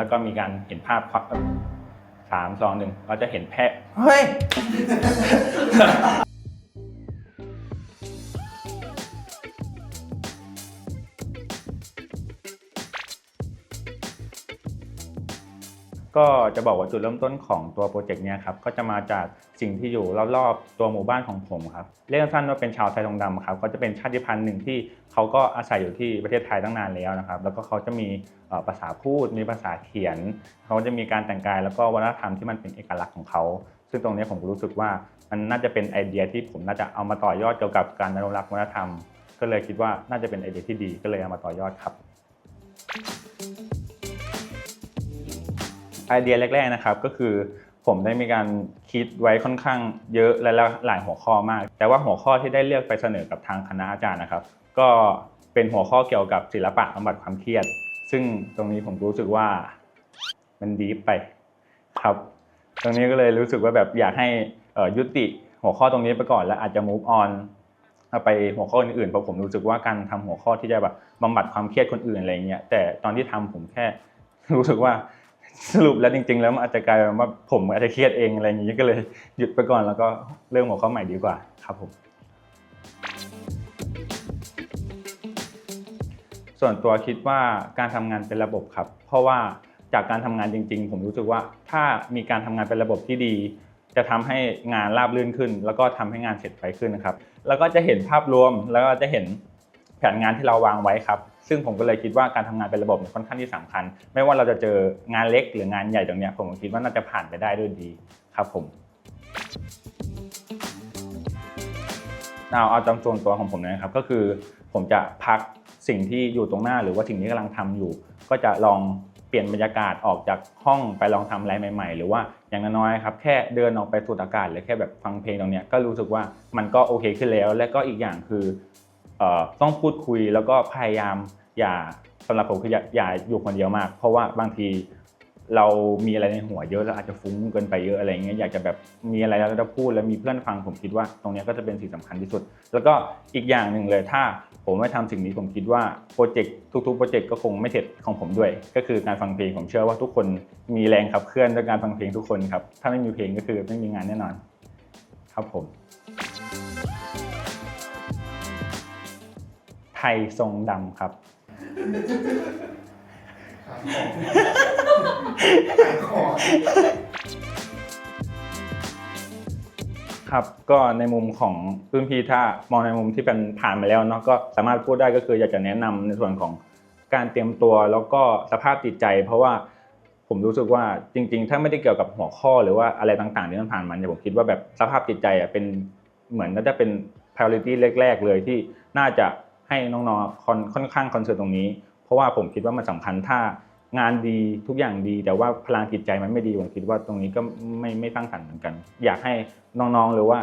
แล้วก็มีการเห็นภาพควักสามสองหนึ่งเราจะเห็นแพะเฮ้ย ก็จะบอกว่าจุดเริ่มต้นของตัวโปรเจกต์เนี้ยครับก็จะมาจากสิ่งที่อยู่รอบๆตัวหมู่บ้านของผมครับเรียกสั้นว่าเป็นชาวไทยทองดำครับก็จะเป็นชาติพันธุ์หนึ่งที่เขาก็อาศัยอยู่ที่ประเทศไทยตั้งนานแล้วนะครับ แล้วก็เขาจะมีภาษาพูด มีภาษาเขียน เขาจะมีการแต่งกายแล้วก็วัฒนธรรมที่มันเป็นเอกลักษณ์ของเขา ซึ่งตรงนี้ผมรู้สึกว่ามันน่าจะเป็นไอเดียที่ผมน่าจะเอามาต่อยอดเกี่ยวกับการอนุรักษ์วัฒนธรรม ก็เลยคิดว่าน่าจะเป็นไอเดียที่ดีก็เลยเอามาต่อยอดครับ ไอเดียแรก ๆนะครับ ก็คือผมได้มีการคิดไว้ค่อนข้างเยอะและหลายหัวข้อมาก แต่ว่าหัวข้อที่ได้เลือกไปเสนอกับทางคณะอาจารย์นะครับ ก็เป็นหัวข้อเกี่ยวกับศิลปะบำบัดความเครียด ซึ่งตรงนี้ผมรู้สึกว่ามันดีไปครับ ตรงนี้ก็เลยรู้สึกว่าแบบอยากให้ยุติหัวข้อตรงนี้ไปก่อน แล้วอาจจะ move on เอาไปหัวข้ออื่นๆเพราะผมรู้สึกว่าการทำหัวข้อที่จะแบบบำบัดความเครียดคนอื่นอะไรเงี้ยแต่ตอนที่ทำผมแค่รู้สึกว่า สรุปแล้วจริง ๆ แล้วมันอาจจะกลายเป็นว่าผมอาจจะเครียดเองอะไรอย่างนี้ก็เลยหยุดไปก่อนแล้วก็เริ่มหัวข้อใหม่ดีกว่าครับผม ส่วนตัวคิดว่าการทำงานเป็นระบบครับ เพราะว่าจากการทำงานจริง ๆ ผมรู้สึกว่าถ้ามีการทำงานเป็นระบบที่ดี จะทำให้งานราบรื่นขึ้น แล้วก็ทำให้งานเสร็จไปขึ้นนะครับ แล้วก็จะเห็นภาพรวมแล้วก็จะเห็นแผนงานที่เราวางไว้ครับ ซึ่งผมก็เลยคิดว่าการทำงานเป็นระบบเนี่ยค่อนข้างที่สำคัญ ไม่ว่าเราจะเจองานเล็กหรืองานใหญ่ตรงเนี้ยผมคิดว่าน่าจะผ่านไปได้ด้วยดีครับผมเอาเอาจำส่วนตัวของผมนะครับ ก็คือผมจะพักสิ่งที่อยู่ตรงหน้าหรือว่าสิ่งที่กำลังทำอยู่ ก็จะลองเปลี่ยนบรรยากาศออกจากห้องไปลองทำอะไรใหม่ ๆ หรือว่าอย่างน้อยๆครับแค่เดินออกไปสูดอากาศหรือแค่แบบฟังเพลงตรงเนี้ยก็รู้สึกว่ามันก็โอเคขึ้นแล้ว และก็อีกอย่างคือ ต้องพูดคุยแล้วก็พยายามอย่าสำหรับผมคืออย่าอย่าอยู่คนเดียวมาก เพราะว่าบางทีเรามีอะไรในหัวเยอะแล้วอาจจะฟุ้งเกินไปเยอะอะไรเงี้ยอยากจะแบบมีอะไรแล้วจะพูดแล้วมีเพื่อนฟังผมคิดว่าตรงนี้ก็จะเป็นสิ่งสำคัญที่สุด แล้วก็อีกอย่างหนึ่งเลยถ้าผมไม่ทำสิ่งนี้ผมคิดว่าโปรเจกต์ทุกๆโปรเจกต์ก็คงไม่เสร็จของผมด้วย ก็คือการฟังเพลงผมเชื่อว่าทุกคนมีแรงขับเคลื่อนด้วยการฟังเพลงทุกคนครับถ้าไม่มีเพลงก็คือไม่มีงานแน่นอน ครับผม ไทยทรงดำครับ ครับก็ในมุมของรุ่นพี่ถ้ามองในมุมที่เป็นผ่านมาแล้วเนาะก็สามารถพูดได้ก็คืออยากจะแนะนำในส่วนของการเตรียมตัวแล้วก็สภาพจิตใจ เพราะว่าผมรู้สึกว่าจริง ๆ ถ้าไม่ได้เกี่ยวกับหัวข้อหรือว่าอะไรต่างๆที่มันผ่านมาเนี่ยผมคิดว่าแบบสภาพจิตใจอะเป็นเหมือนน่าจะเป็น priority แรก ๆ เลยที่น่าจะ ให้น้องๆค่อนค่อนข้างคอนเซิร์นตรงนี้ เพราะว่าผมคิดว่ามันสำคัญถ้างานดีทุกอย่างดี แต่ว่าพลังจิตใจมันไม่ดีผมคิดว่าตรงนี้ก็ไม่ไม่สร้างสรรค์เหมือนกัน อยากให้น้องๆหรือว่า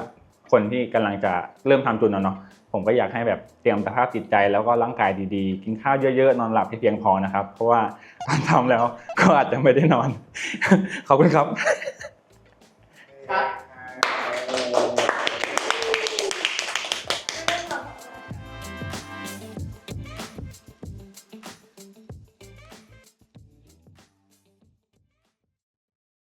คนที่กำลังจะเริ่มทำจุนนะเนาะผมก็อยากให้แบบเตรียมสภาพจิตใจแล้วก็ร่างกายดีๆ กินข้าวเยอะๆ นอนหลับให้เพียงพอนะครับ เพราะว่าตอนทำแล้วก็อาจจะไม่ได้นอน ขอบคุณครับ